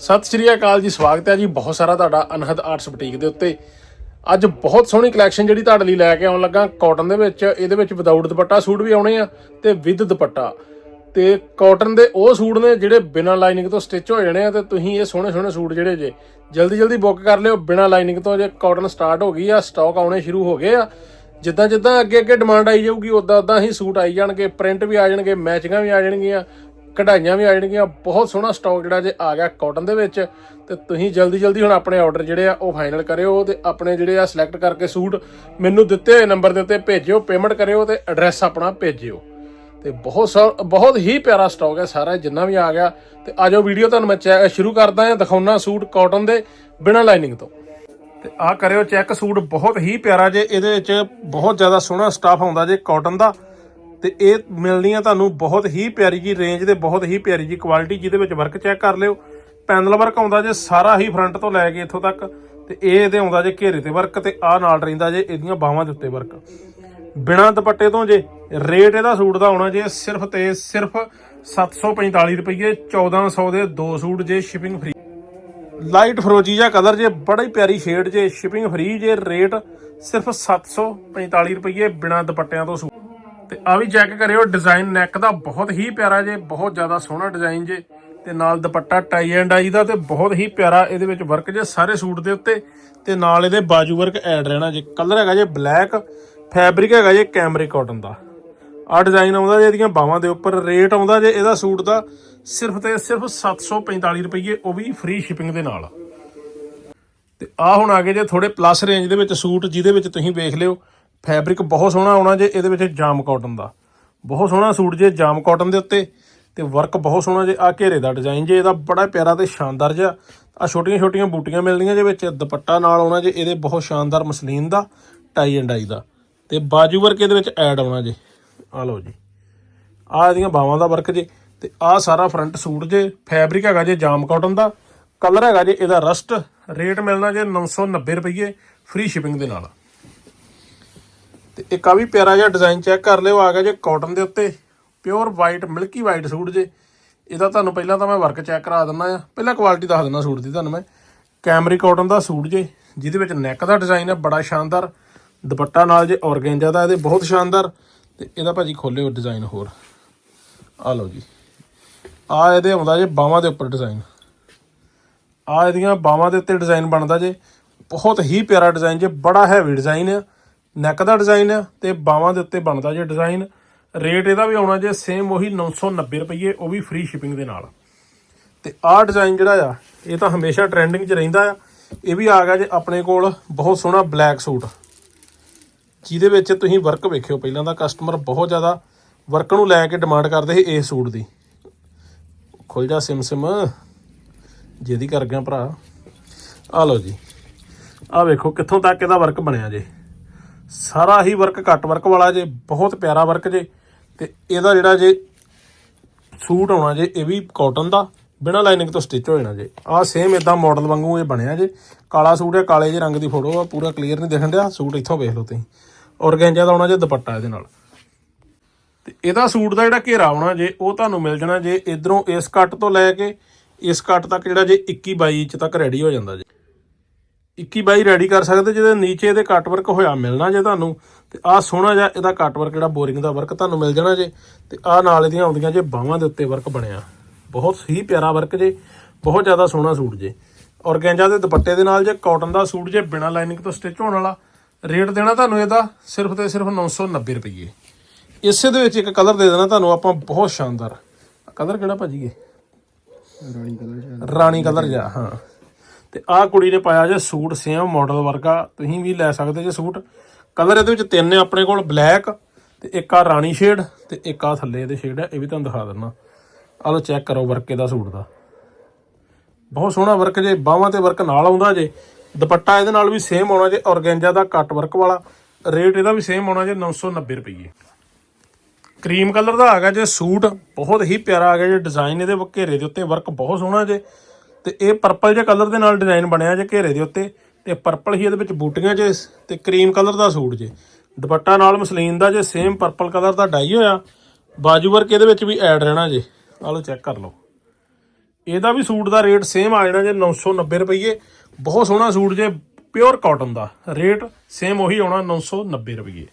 ਸਤਿ ਸ਼੍ਰੀ ਅਕਾਲ ਜੀ, ਸਵਾਗਤ ਹੈ ਜੀ। ਬਹੁਤ ਸਾਰਾ ਤੁਹਾਡਾ ਅਨਹਦ ਆਰਟਸ ਬੁਟੀਕ ਦੇ ਉੱਤੇ। ਅੱਜ ਬਹੁਤ ਸੋਹਣੀ ਕਲੈਕਸ਼ਨ ਜਿਹੜੀ ਤੁਹਾਡੇ ਲਈ ਲੈ ਕੇ ਆਉਣ ਲੱਗਾ। ਕਾਟਨ ਦੇ ਵਿੱਚ, ਇਹਦੇ ਵਿੱਚ ਵਿਦਆਊਟ ਦੁਪੱਟਾ ਸੂਟ ਵੀ ਆਉਣੇ ਆ ਤੇ ਵਿਦ ਦੁਪੱਟਾ। ਤੇ ਕਾਟਨ ਦੇ ਉਹ ਸੂਟ ਨੇ ਜਿਹੜੇ ਬਿਨਾਂ ਲਾਈਨਿੰਗ ਤੋਂ ਸਟਿਚ ਹੋ ਜਾਣੇ ਆ ਤੇ ਤੁਸੀਂ ਇਹ ਸੋਹਣੇ ਸੋਹਣੇ ਸੂਟ ਜਿਹੜੇ ਜੇ, ਜਲਦੀ ਜਲਦੀ ਬੁੱਕ ਕਰ ਲਿਓ। ਬਿਨਾਂ ਲਾਈਨਿੰਗ ਤੋਂ ਜੇ ਕਾਟਨ ਸਟਾਰਟ ਹੋ ਗਈ ਆ ਸਟਾਕ ਆਉਣੇ ਸ਼ੁਰੂ ਹੋ ਗਏ ਆ। ਜਿੱਦਾਂ ਜਿੱਦਾਂ ਅੱਗੇ ਅੱਗੇ ਡਿਮਾਂਡ ਆਈ ਜਾਊਗੀ ਉਦਾਂ ਉਦਾਂ ਹੀ ਸੂਟ ਆਈ ਜਾਣਗੇ ਪ੍ਰਿੰਟ ਵੀ ਆ ਜਾਣਗੇ ਮੈਚਿੰਗਾਂ ਵੀ ਆ ਜਾਣਗੀਆਂ। ਕਢਾਈਆਂ ਵੀ ਆ ਜਾਣਗੀਆਂ। ਬਹੁਤ ਸੋਹਣਾ ਸਟਾਕ ਜਿਹੜਾ ਜੇ ਆ ਗਿਆ ਕਾਟਨ ਦੇ ਵਿੱਚ, ਤੇ ਤੁਸੀਂ ਜਲਦੀ ਜਲਦੀ ਹੁਣ ਆਪਣੇ ਆਰਡਰ ਜਿਹੜੇ ਆ, ਉਹ ਫਾਈਨਲ ਕਰਿਓ ਤੇ ਆਪਣੇ ਜਿਹੜੇ ਆ ਸਿਲੈਕਟ ਕਰਕੇ ਸੂਟ ਮੈਨੂੰ ਦਿੱਤੇ ਹੋਏ ਨੰਬਰ ਦੇ ਉੱਤੇ ਭੇਜਿਓ ਪੇਮੈਂਟ ਕਰਿਓ ਤੇ ਐਡਰੈਸ ਆਪਣਾ ਭੇਜਿਓ। ਤੇ ਬਹੁਤ ਸਾ- ਬਹੁਤ ਹੀ ਪਿਆਰਾ ਸਟਾਕ ਹੈ ਸਾਰਾ, ਜਿੰਨਾ ਵੀ ਆ ਗਿਆ। ਤੇ ਆਜੋ ਵੀਡੀਓ ਤੁਹਾਨੂੰ ਮੈਂ ਚੈ- ਸ਼ੁਰੂ ਕਰਦਾ ਹਾਂ ਦਿਖਾਉਣਾ ਸੂਟ ਕਾਟਨ ਦੇ ਬਿਨਾਂ ਲਾਈਨਿੰਗ ਤੋਂ। ਤੇ ਆ ਕਰਿਓ ਚੈੱਕ ਸੂਟ ਬਹੁਤ ਹੀ ਪਿਆਰਾ ਜੇ, ਇਹਦੇ ਵਿੱਚ ਬਹੁਤ ਜ਼ਿਆਦਾ ਸੋਹਣਾ ਸਟਾਫ ਆਉਂਦਾ ਜੇ ਕਾਟਨ ਦਾ। ਤੇ ਇਹ ਮਿਲਣੀ ਆ ਤੁਹਾਨੂੰ ਬਹੁਤ ਹੀ ਪਿਆਰੀ ਜੀ ਰੇਂਜ ਤੇ ਬਹੁਤ ਹੀ ਪਿਆਰੀ ਜੀ ਕੁਆਲਿਟੀ ਜਿਹਦੇ ਵਿੱਚ ਵਰਕ ਚੈੱਕ ਕਰ ਲਿਓ। ਪੈਨਲ ਵਰਕ ਆਉਂਦਾ ਜੇ ਸਾਰਾ ਹੀ ਫਰੰਟ ਤੋਂ ਲੈ ਕੇ ਇੱਥੋਂ ਤੱਕ ਤੇ ਇਹ ਇਹਦੇ ਆਉਂਦਾ ਜੇ ਘੇਰੇ ਤੇ ਵਰਕ ਤੇ ਆ ਨਾਲ ਰਹਿੰਦਾ ਜੇ ਇਹਦੀਆਂ ਬਾਹਾਂ ਦੇ ਉੱਤੇ ਵਰਕ ਬਿਨਾ ਦੁਪੱਟੇ ਤੋਂ ਜੇ ਰੇਟ ਇਹਦਾ ਸੂਟ ਦਾ ਆਉਣਾ ਜੇ ਸਿਰਫ ਤੇ ਸਿਰਫ 745 ਰੁਪਏ 1400 ਦੇ ਦੋ ਸੂਟ ਜੇ ਸ਼ਿਪਿੰਗ ਫ੍ਰੀ ਲਾਈਟ ਫਰੋਜੀ ਜਿਹਾ ਕਲਰ ਜੇ, ਬੜਾ ਹੀ ਪਿਆਰੀ ਸ਼ੇਡ ਜੇ ਸ਼ਿਪਿੰਗ ਫ੍ਰੀ ਜੇ ਰੇਟ ਸਿਰਫ 745 ਰੁਪਏ ਬਿਨਾ ਦੁਪੱਟਿਆਂ ਤੋਂ ਸੂਟ। ਤੇ ਆ ਵੀ ਚੈੱਕ ਕਰਿਓ ਡਿਜ਼ਾਈਨ ਨੈਕ ਦਾ ਬਹੁਤ ਹੀ ਪਿਆਰਾ ਜੇ, ਬਹੁਤ ਜ਼ਿਆਦਾ ਸੋਹਣਾ ਡਿਜ਼ਾਈਨ ਜੇ। ਤੇ ਨਾਲ ਦੁਪੱਟਾ ਟਾਈ ਐਂਡ ਆਈ ਦਾ ਤੇ ਬਹੁਤ ਹੀ ਪਿਆਰਾ ਇਹਦੇ ਵਿੱਚ ਵਰਕ ਜੇ ਸਾਰੇ ਸੂਟ ਦੇ ਉੱਤੇ। ਤੇ ਨਾਲ ਇਹਦੇ ਬਾਜੂ ਵਰਕ ਐਡ ਰਹਿਣਾ ਜੇ। ਕਲਰ ਹੈਗਾ ਜੇ ਬਲੈਕ ਫੈਬਰਿਕ ਹੈਗਾ ਜੇ ਕੈਮਰੇ ਕਾਟਨ ਦਾ। ਆ ਡਿਜ਼ਾਈਨ ਆਉਂਦਾ ਜੇ ਇਹਦੀਆਂ ਬਾਹਾਂ ਦੇ ਉੱਪਰ ਰੇਟ ਆਉਂਦਾ ਜੇ ਇਹਦਾ ਸੂਟ ਦਾ ਸਿਰਫ ਤੇ ਸਿਰਫ 745 ਰੁਪਏ ਉਹ ਵੀ ਫ੍ਰੀ ਸ਼ਿਪਿੰਗ ਦੇ ਨਾਲ। ਤੇ ਆ ਹੁਣ ਆ ਗਏ ਜੇ ਥੋੜੇ ਪਲੱਸ ਰੇਂਜ ਦੇ ਵਿੱਚ ਸੂਟ, ਜਿਹਦੇ ਵਿੱਚ ਤੁਸੀਂ ਵੇਖ ਲਿਓ। ਫੈਬਰਿਕ ਬਹੁਤ ਸੋਹਣਾ ਆਉਣਾ ਜੇ ਇਹਦੇ ਵਿੱਚ ਜਾਮ ਕਾਟਨ ਦਾ। ਬਹੁਤ ਸੋਹਣਾ ਸੂਟ ਜੇ ਜਾਮ ਕਾਟਨ ਦੇ ਉੱਤੇ ਤੇ ਵਰਕ ਬਹੁਤ ਸੋਹਣਾ ਜੇ ਆ ਘੇਰੇ ਦਾ ਡਿਜ਼ਾਈਨ ਜੇ ਇਹਦਾ ਬੜਾ ਪਿਆਰਾ ਤੇ ਸ਼ਾਨਦਾਰ ਜਿਹਾ। ਆ ਛੋਟੀਆਂ ਛੋਟੀਆਂ ਬੂਟੀਆਂ ਮਿਲਦੀਆਂ ਜੇ ਵਿੱਚ, ਦੁਪੱਟਾ ਨਾਲ ਆਉਣਾ ਜੇ ਇਹਦੇ ਬਹੁਤ ਸ਼ਾਨਦਾਰ muslin the tie and I ਦਾ। ਤੇ ਬਾਜੂ ਵਰਕ ਇਹਦੇ ਵਿੱਚ ਐਡ ਆਉਣਾ ਜੇ। ਆ ਲਓ ਜੀ। ਆ ਇਹਦੀਆਂ ਬਾਵਾਂ ਦਾ ਵਰਕ ਜੇ। ਤੇ ਆ ਸਾਰਾ ਫਰੰਟ ਸੂਟ ਜੇ ਫੈਬਰਿਕ ਹੈਗਾ ਜੇ ਜਾਮ ਕਾਟਨ ਦਾ। ਕਲਰ ਹੈਗਾ ਜੇ ਇਹਦਾ ਰਸਟ ਰੇਟ ਮਿਲਣਾ ਜੇ 990 ਰੁਪਏ ਫ੍ਰੀ ਸ਼ਿਪਿੰਗ ਦੇ ਨਾਲ। ਤੇ ਇੱਕ ਆ ਵੀ ਪਿਆਰਾ ਜਿਹਾ ਡਿਜ਼ਾਈਨ ਚੈੱਕ ਕਰ ਲਿਓ, ਆ ਗਿਆ ਜੇ ਕਾਟਨ ਦੇ ਉੱਤੇ pure white milky white suit ਜੇ। ਇਹਦਾ ਤੁਹਾਨੂੰ ਪਹਿਲਾਂ ਤਾਂ ਮੈਂ ਵਰਕ ਚੈੱਕ ਕਰਾ ਦਿੰਦਾ ਆ। ਪਹਿਲਾਂ ਕੁਆਲਿਟੀ ਦੱਸ ਦਿੰਦਾ ਸੂਟ ਦੀ ਤੁਹਾਨੂੰ ਮੈਂ। ਕੈਮਰੀ ਕਾਟਨ ਦਾ ਸੂਟ ਜੇ, ਜਿਹਦੇ ਵਿੱਚ ਨੈਕ ਦਾ ਡਿਜ਼ਾਈਨ ਹੈ ਬੜਾ ਸ਼ਾਨਦਾਰ। ਦੁਪੱਟਾ ਨਾਲ ਜੇ ਔਰਗੈਂਜਾ ਦਾ, ਇਹਦੇ ਬਹੁਤ ਸ਼ਾਨਦਾਰ। ਤੇ ਇਹਦਾ ਭਾਜੀ ਖੋਲਿਓ ਡਿਜ਼ਾਈਨ ਹੋਰ। ਆ ਲਓ ਜੀ। ਆ ਇਹਦੇ ਆਉਂਦਾ ਜੇ ਬਾਹਾਂ ਦੇ ਉੱਪਰ ਡਿਜ਼ਾਈਨ ਆ ਇਹਦੀਆਂ ਬਾਹਾਂ ਦੇ ਉੱਤੇ ਡਿਜ਼ਾਈਨ ਬਣਦਾ ਜੇ। ਬਹੁਤ ਹੀ ਪਿਆਰਾ ਡਿਜ਼ਾਈਨ ਜੇ, ਬੜਾ ਹੈਵੀ ਡਿਜ਼ਾਈਨ ਆ। ਨੈਕ ਦਾ ਡਿਜ਼ਾਈਨ ਆ ਤੇ ਬਾਹਾਂ ਦੇ ਉੱਤੇ ਬਣਦਾ ਜੇ ਡਿਜ਼ਾਈਨ ਰੇਟ ਇਹਦਾ ਵੀ ਆਉਣਾ ਜੇ ਸੇਮ ਉਹੀ 990 ਰੁਪਏ ਉਹ ਵੀ ਫ੍ਰੀ ਸ਼ਿਪਿੰਗ ਦੇ ਨਾਲ। ਤੇ ਆਹ ਡਿਜ਼ਾਈਨ ਜਿਹੜਾ ਆ, ਇਹ ਤਾਂ ਹਮੇਸ਼ਾ ਟ੍ਰੈਂਡਿੰਗ 'ਚ ਰਹਿੰਦਾ ਆ। ਇਹ ਵੀ ਆ ਗਿਆ ਜੇ ਆਪਣੇ ਕੋਲ ਬਹੁਤ ਸੋਹਣਾ ਬਲੈਕ ਸੂਟ। ਜਿਹਦੇ ਵਿੱਚ ਤੁਸੀਂ ਵਰਕ ਵੇਖਿਓ, ਪਹਿਲਾਂ ਤਾਂ ਕਸਟਮਰ ਬਹੁਤ ਜ਼ਿਆਦਾ ਵਰਕ ਨੂੰ ਲੈ ਕੇ ਡਿਮਾਂਡ ਕਰਦੇ ਸੀ ਇਸ ਸੂਟ ਦੀ। ਖੁੱਲ ਜਾ ਸਿਮ ਸਿਮ ਜਿਹਦੀ ਕਰ ਗਿਆ ਭਰਾ। ਆ ਲਓ ਜੀ। ਆ ਵੇਖੋ ਕਿੱਥੋਂ ਤੱਕ ਇਹਦਾ ਵਰਕ ਬਣਿਆ ਜੇ। ਸਾਰਾ ਹੀ ਵਰਕ ਘੱਟ ਵਰਕ ਵਾਲਾ ਜੇ, ਬਹੁਤ ਪਿਆਰਾ ਵਰਕ ਜੇ, ਤੇ ਇਹਦਾ ਜਿਹੜਾ ਜੇ ਸੂਟ ਆਉਣਾ ਜੇ, ਇਹ ਵੀ ਕਾਟਨ ਦਾ, ਬਿਨਾਂ ਲਾਈਨਿੰਗ ਤੋਂ ਸਟਿਚ ਹੋ ਜਾਣਾ ਜੇ। ਆਹ ਸੇਮ ਇਦਾਂ ਮਾਡਲ ਵਾਂਗੂ ਇਹ ਬਣਿਆ ਜੇ। ਕਾਲਾ ਸੂਟ ਹੈ ਕਾਲੇ ਜਿਹੇ ਰੰਗ ਦੀ ਫੋਟੋ ਆ, ਪੂਰਾ ਕਲੀਅਰ ਨਹੀਂ ਦਿਖਣ ਡਿਆ, ਸੂਟ ਇੱਥੋਂ ਵੇਖ ਲਓ ਤੁਸੀਂ। ਔਰਗੈਂਜਾ ਦਾ ਆਉਣਾ ਜੇ ਦੁਪੱਟਾ ਇਹਦੇ ਨਾਲ। ਤੇ ਇਹਦਾ ਸੂਟ ਦਾ ਜਿਹੜਾ ਘੇਰਾ ਆਉਣਾ ਜੇ, ਉਹ ਤੁਹਾਨੂੰ ਮਿਲ ਜਾਣਾ ਜੇ, ਇਧਰੋਂ ਇਸ ਕੱਟ ਤੋਂ ਲੈ ਕੇ, ਇਸ ਕੱਟ ਤੱਕ ਜਿਹੜਾ ਜੇ 21 22 ਇੰਚ ਤੱਕ ਰੈਡੀ ਹੋ ਜਾਂਦਾ ਜੇ। 21 22 ਰੈਡੀ ਕਰ ਸਕਦੇ ਜਿਹਦੇ ਨੀਚੇ ਇਹਦੇ ਕੱਟ ਵਰਕ ਹੋਇਆ ਮਿਲਣਾ ਜੇ ਤੁਹਾਨੂੰ ਤੇ ਆਹ ਸੋਹਣਾ ਜਿਹਾ ਇਹਦਾ ਕੱਟ ਵਰਕ ਜਿਹੜਾ ਬੋਰਿੰਗ ਦਾ ਵਰਕ ਤੁਹਾਨੂੰ ਮਿਲ ਜਾਣਾ ਜੇ ਤੇ ਆਹ ਨਾਲ ਇਹਦੀਆਂ ਆਉਂਦੀਆਂ ਜੇ ਬਾਹਾਂ ਦੇ ਉੱਤੇ ਵਰਕ ਬਣਿਆ। ਬਹੁਤ ਹੀ ਪਿਆਰਾ ਵਰਕ ਜੇ ਬਹੁਤ ਜ਼ਿਆਦਾ ਸੋਹਣਾ ਸੂਟ ਜੇ। ਔਰਗੈਂਜਾ ਦੇ ਦੁਪੱਟੇ ਦੇ ਨਾਲ ਜੇ ਕਾਟਨ ਦਾ ਸੂਟ ਜੇ ਬਿਨਾਂ ਲਾਈਨਿੰਗ ਤੋਂ ਸਟਿਚ ਹੋਣ ਵਾਲਾ ਰੇਟ ਦੇਣਾ ਤੁਹਾਨੂੰ ਇਹਦਾ ਸਿਰਫ ਤੇ ਸਿਰਫ 990 ਰੁਪਏ ਇਸੇ ਦੇ ਵਿੱਚ ਇੱਕ ਕਲਰ ਦੇ ਦੇਣਾ ਤੁਹਾਨੂੰ ਆਪਾਂ ਬਹੁਤ ਸ਼ਾਨਦਾਰ। ਕਲਰ ਕਿਹੜਾ ਭਾਜੀ ਇਹ? ਰਾਣੀ ਕਲਰ ਰਾਣੀ ਕਲਰ ਜਾ ਹਾਂ। ਤੇ ਆਹ ਕੁੜੀ ਨੇ ਪਾਇਆ ਜੇ ਸੂਟ ਸੇਮ ਮਾਡਲ ਵਰਗਾ, ਤੁਸੀਂ ਵੀ ਲੈ ਸਕਦੇ ਜੇ ਸੂਟ। ਕਲਰ ਇਹਦੇ ਵਿੱਚ ਤਿੰਨ ਨੇ ਆਪਣੇ ਕੋਲ ਬਲੈਕ ਤੇ ਇੱਕ ਆ ਰਾਣੀ ਸ਼ੇਡ ਤੇ ਇੱਕ ਆ ਥੱਲੇ ਇਹਦੇ ਸ਼ੇਡ ਹੈ ਇਹ ਵੀ ਤੁਹਾਨੂੰ ਦਿਖਾ ਦਿੰਦਾ ਆਹ ਲਓ ਚੈੱਕ ਕਰੋ ਵਰਕ ਇਹਦਾ ਸੂਟ ਦਾ। ਬਹੁਤ ਸੋਹਣਾ ਵਰਕ ਜੇ, ਬਾਹਾਂ ਤੇ ਵਰਕ ਨਾਲ ਆਉਂਦਾ ਜੇ। ਦੁਪੱਟਾ ਇਹਦੇ ਨਾਲ ਵੀ ਸੇਮ ਆਉਣਾ ਜੇ, ਔਰਗੈਂਜਾ ਦਾ ਕੱਟ ਵਰਕ ਵਾਲਾ। ਰੇਟ ਇਹਦਾ ਵੀ ਸੇਮ ਆਉਣਾ ਜੇ 990 ਰੁਪਏ ਕਰੀਮ ਕਲਰ ਦਾ ਆ ਗਿਆ ਜੇ ਸੂਟ, ਬਹੁਤ ਹੀ ਪਿਆਰਾ ਆ ਗਿਆ ਜੇ ਡਿਜ਼ਾਈਨ ਇਹਦੇ ਘੇਰੇ ਦੇ ਉੱਤੇ ਵਰਕ ਬਹੁਤ ਸੋਹਣਾ ਜੇ। ਤੇ ਇਹ ਪਰਪਲ ਜਿਹਾ ਕਲਰ ਦੇ ਨਾਲ ਡਿਜ਼ਾਈਨ ਬਣਿਆ ਜੇ ਘੇਰੇ ਦੇ ਉੱਤੇ, ਤੇ ਪਰਪਲ ਹੀ ਇਹਦੇ ਵਿੱਚ ਬੂਟੀਆਂ ਜੇ, ਤੇ ਕਰੀਮ ਕਲਰ ਦਾ ਸੂਟ ਜੇ। ਦੁਪੱਟਾ ਨਾਲ ਮਸਲੀਨ ਦਾ ਜੇ ਸੇਮ ਪਰਪਲ ਕਲਰ ਦਾ ਡਾਈ ਹੋਇਆ, ਬਾਜੂ ਵਰਕ ਇਹਦੇ ਵਿੱਚ ਵੀ ਐਡ ਰਹਿਣਾ ਜੇ। ਆਹ ਲਓ ਚੈੱਕ ਕਰ ਲਓ। ਇਹਦਾ ਵੀ ਸੂਟ ਦਾ ਰੇਟ ਸੇਮ ਆ ਜਾਣਾ ਜੇ 990 ਰੁਪਏ ਬਹੁਤ ਸੋਹਣਾ ਸੂਟ ਜੇ ਪਿਓਰ ਕਾਟਨ ਦਾ। ਰੇਟ ਸੇਮ ਉਹੀ ਆਉਣਾ 990 ਰੁਪਏ